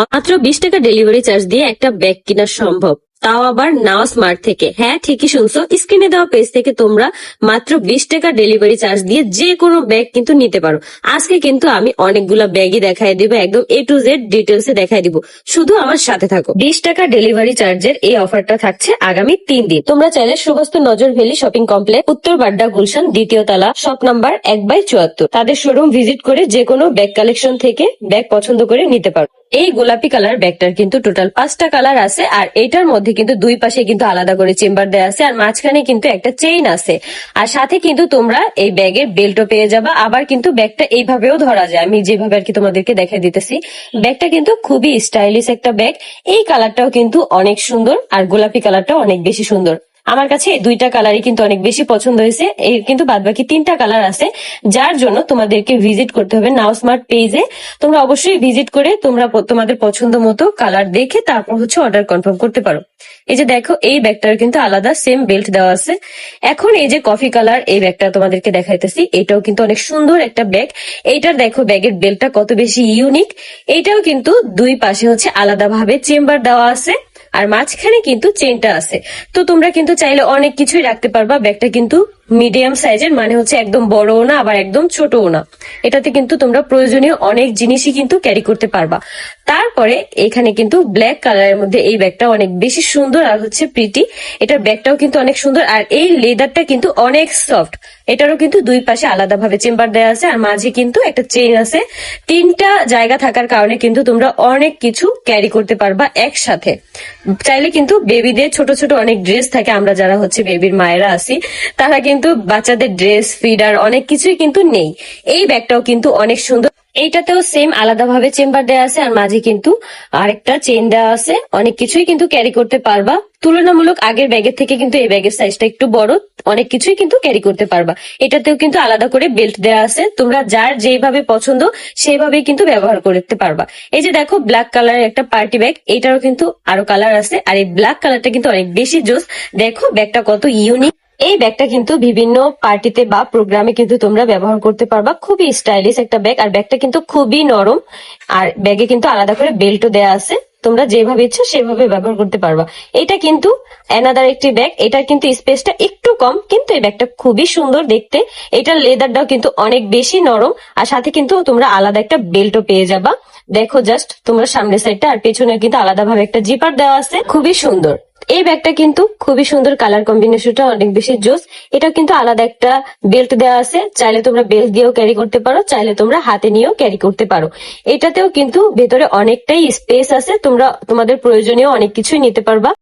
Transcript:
মাত্র বিশ টাকা ডেলিভারি চার্জ দিয়ে একটা ব্যাগ কেনা সম্ভব। তাও আবার নাও স্মার্ট থেকে। হ্যাঁ ঠিকই শুনছো। স্ক্রিনে দেওয়া পেজ থেকে তোমরা মাত্র বিশ টাকা ডেলিভারি চার্জ দিয়ে যে কোনো ব্যাগ কিন্তু নিতে পারো। আজকে কিন্তু আমি অনেকগুলা ব্যাগই দেখাই দিব, একদম এ টু জেড ডিটেলস এ দেখাই দিব। শুধু আমার সাথে থাকো। বিশ টাকা ডেলিভারি চার্জের এই অফারটা থাকছে আগামী তিন দিন। তোমরা চাইলে সুবস্ত নজর ভ্যালি শপিং কমপ্লেক্স উত্তর বাড্ডা গুলশান, দ্বিতীয় তলা শপ নাম্বার এক বাই চুয়াত্তর। তাদের শোরুম ভিজিট করে যে কোনো ব্যাগ কালেকশন থেকে ব্যাগ পছন্দ করে নিতে পারো। এই গোলাপি কালার ব্যাগটার কিন্তু টোটাল পাঁচটা কালার আছে, আর এটার মধ্যে কিন্তু দুই পাশে কিন্তু আলাদা করে চেম্বার দেওয়া আছে, আর মাঝখানে কিন্তু একটা চেইন আছে। আর সাথে কিন্তু তোমরা এই ব্যাগের বেল্টও পেয়ে যাবা, আবার কিন্তু ব্যাগটা এইভাবেও ধরা যায়। আমি যেভাবে আর কি তোমাদেরকে দেখাই দিতেছি, ব্যাগটা কিন্তু খুবই স্টাইলিশ একটা ব্যাগ। এই কালারটাও কিন্তু অনেক সুন্দর, আর গোলাপি কালারটাও অনেক বেশি সুন্দর। আমার কাছে দুইটা কালারই কিন্তু অনেক বেশি পছন্দ হয়েছে। এই কিন্তু বাদ বাকি তিনটা কালার আছে, যার জন্য তোমাদেরকে ভিজিট করতে হবে নাও স্মার্ট পেজে তোমরা অবশ্যই ভিজিট করে তোমরা তোমাদের পছন্দ মতো কালার দেখে তারপর হচ্ছে অর্ডার কনফার্ম করতে পারো। এই যে দেখো, এই ব্যাগটার কিন্তু আলাদা সেম বেল্ট দেওয়া আছে। এখন এই যে কফি কালার এই ব্যাগটা তোমাদেরকে দেখাইতেছি, এটাও কিন্তু অনেক সুন্দর একটা ব্যাগ এইটার দেখো ব্যাগের বেল্টটা কত বেশি ইউনিক এইটাও কিন্তু দুই পাশে হচ্ছে আলাদাভাবে চেম্বার দেওয়া আছে। আর মাঝখানে কিন্তু চেনটা আছে। তো তোমরা কিন্তু চাইলে অনেক কিছুই রাখতে পারবা। ব্যাগটা কিন্তু মিডিয়াম সাইজের মানে হচ্ছে একদম বড়ও না, আবার একদম ছোটও না। এটাতে কিন্তু তোমরা প্রয়োজনীয় অনেক জিনিসই কিন্তু ক্যারি করতে পারবা। তারপরে এখানে কিন্তু ব্ল্যাক কালারের মধ্যে এই ব্যাগটা অনেক বেশি সুন্দর আর হচ্ছে প্রিটি এটার ব্যাগটাও কিন্তু অনেক সুন্দর আর এই লেদারটা কিন্তু অনেক সফট এটারও কিন্তু দুই পাশে আলাদাভাবে চেম্বার দেওয়া আছে আর মাঝে কিন্তু একটা চেইন আছে। তিনটা জায়গা থাকার কারণে কিন্তু তোমরা অনেক কিছু ক্যারি করতে পারবা একসাথে। চাইলে কিন্তু বেবিদের ছোট ছোট অনেক ড্রেস থাকে, আমরা যারা হচ্ছে বেবির মায়েরা আছি, তারা কিন্তু বাচ্চাদের ড্রেস, ফিডার অনেক কিছুই কিন্তু নেই। এই ব্যাগটাও কিন্তু অনেক সুন্দর। এইটাতেও সেম আলাদাভাবে চেম্বার দেওয়া আছে আর মাঝে কিন্তু আরেকটা চেন দেওয়া আছে। অনেক কিছুই কিন্তু ক্যারি করতে পারবা। তুলনামূলক আগের ব্যাগের থেকে কিন্তু এই ব্যাগের সাইজটা একটু বড়। অনেক কিছুই কিন্তু ক্যারি করতে পারবা। এটাতেও কিন্তু আলাদা করে বেল্ট দেওয়া আছে। তোমরা যার যেভাবে পছন্দ সেইভাবেই কিন্তু ব্যবহার করতে পারবা। এই যে দেখো ব্ল্যাক কালারের একটা পার্টি ব্যাগ এটারও কিন্তু আরও কালার আছে। আর এই ব্ল্যাক কালারটা কিন্তু অনেক বেশি জোস। দেখো, ব্যাগটা কত ইউনিক এই ব্যাগটা কিন্তু বিভিন্ন পার্টিতে বা প্রোগ্রামে কিন্তু তোমরা ব্যবহার করতে পারবা। খুবই স্টাইলিশ একটা ব্যাগ, আর ব্যাগটা কিন্তু খুবই নরম, আর ব্যাগে কিন্তু আলাদা করে বেল্টও দেওয়া আছে। তোমরা যেভাবে ইচ্ছা সেভাবে ব্যবহার করতে পারবা। এটা কিন্তু অ্যানাদার একটি ব্যাগ, এটার কিন্তু স্পেসটা একটু কম, কিন্তু এই ব্যাগটা খুবই সুন্দর দেখতে। এটার লেদারটাও কিন্তু অনেক বেশি নরম, আর সাথে কিন্তু তোমরা আলাদা একটা বেল্টও পেয়ে যাবা। দেখো জাস্ট তোমরা সামনের সাইডটা আর পেছনে কিন্তু আলাদাভাবে একটা জিপার দেওয়া আছে। খুবই সুন্দর। এই ব্যাগটা কিন্তু খুবই সুন্দর কালার কম্বিনেশনটা অনেক বেশি জোস। এটা কিন্তু আলাদা একটা বেল্ট দেওয়া আছে। চাইলে তোমরা বেল্ট দিয়েও ক্যারি করতে পারো, চাইলে তোমরা হাতে নিয়েও ক্যারি করতে পারো। এটাতেও কিন্তু ভেতরে অনেকটাই স্পেস আছে। তোমরা, তোমাদের প্রয়োজনীয় অনেক কিছুই নিতে পারবা।